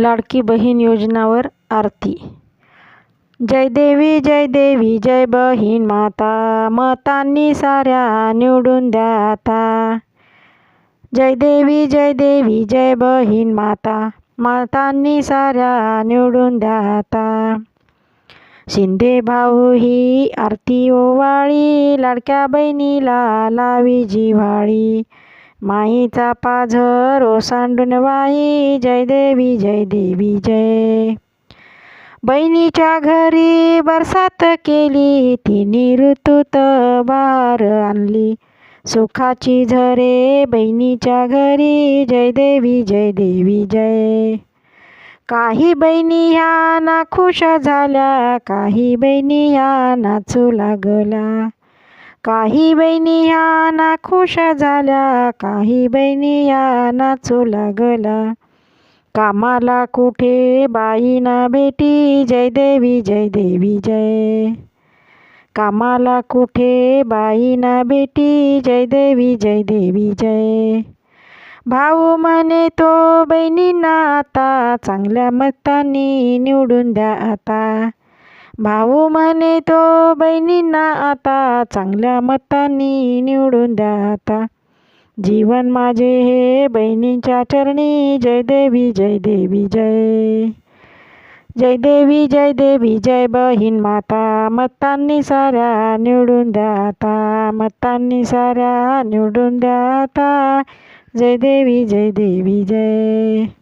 लाडकी बहीण योजनावर आरती. जय देवी जय देवी जय बहीण माता. मतांनी साऱ्या निवडून द्या आता जय देवी जय देवी जय बहीण माता. मतांनी साऱ्या निवडून द्या आता शिंदे भाऊ ही आरती ओवाळी लाडक्या बहिणीला लावी जिव्हाळी. माईचा पाझर ओसांडून वाई जय देवी जय देवी जय. बहिणीच्या घरी बरसात केली तिने ऋतूत बार आणली. सुखाची झरे बहिणीच्या घरी जय देवी जय देवी जय. काही बहिणी ह्या ना खुश झाल्या काही बहिणी ह्या नाचू लागल्या. काही बहिणी ह्या ना खुश झाल्या काही बहिणी या नाचू लागला. कामाला कुठे बाई ना भेटी? जय देवी जय देवी जय. कामाला कुठे बाई ना भेटी? जय देवी जय देवी जय. भाऊ म्हणे तो बहिणींना आता चांगल्या मतांनी निवडून द्या आता. भाऊ म्हणे तो बहिणींना आता चांगल्या मतांनी निवडून द्या आता. जीवन माझे हे बहिणींच्या चरणी. जय देवी जय देवी जय. जय देवी जय देवी जय बहीण माता. मतांनी साऱ्या निवडून द्या आता. मतांनी साऱ्या निवडून द्या आता. जय देवी जय देवी जय.